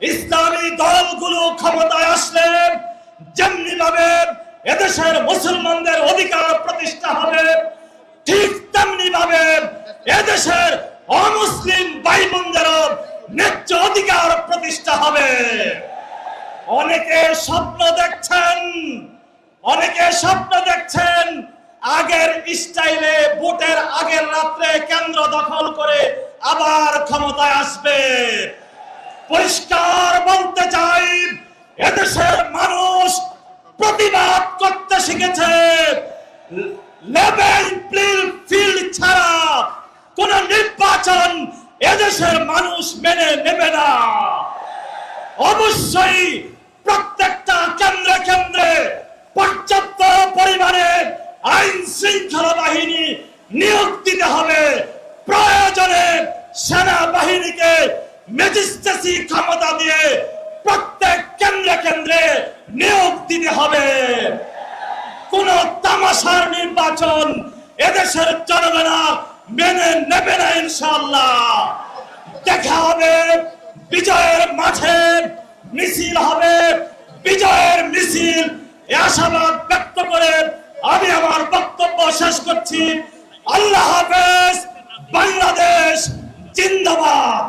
ইসলামী দলগুলো ক্ষমতায় আসলে যেমনি ভাবে এদেশের মুসলমানদের অধিকার প্রতিষ্ঠা হবে, ঠিক তেমনি ভাবে এদেশের অমুসলিম ভাই বোনদেরও ন্যায্য অধিকার প্রতিষ্ঠা হবে। অনেকে স্বপ্ন দেখছেন অনেকে স্বপ্ন দেখছেন, আগের স্টাইলে ভোটের আগের রাত্রে কেন্দ্র দখল করে আবার ক্ষমতায় আসবে। পরিষ্কার বলতে চাই এদেশের মানুষ প্রতিবাদ করতে শিখেছে। লেভেল ফিল্ড ছাড়া কোন নির্বাচন এদেশের মানুষ মেনে নেবে না। অবশ্যই প্রত্যেকটা কেন্দ্রে কেন্দ্রে পর্যাপ্ত পরিমাণে আইন শৃঙ্খলা বাহিনী নিয়োগ দিতে হবে। প্রয়োজনে সেনাবাহিনীকে ম্যাজিস্ট্রেসি ক্ষমতা দিয়ে প্রত্যেক কেন্দ্রে কেন্দ্রে নিয়োগ দিতে হবে। কোন তামাশার নির্বাচন এদেশের জনগণা মেনে নেবে না ইনশাল্লাহ দেখা হবে, বিজয়ের মাঠে মিছিল হবে, বিজয়ের মিছিল। আশাবাদ ব্যক্ত করে আমি আমার বক্তব্য শেষ করছি। আল্লাহ হাফেজ, বাংলাদেশ জিন্দাবাদ।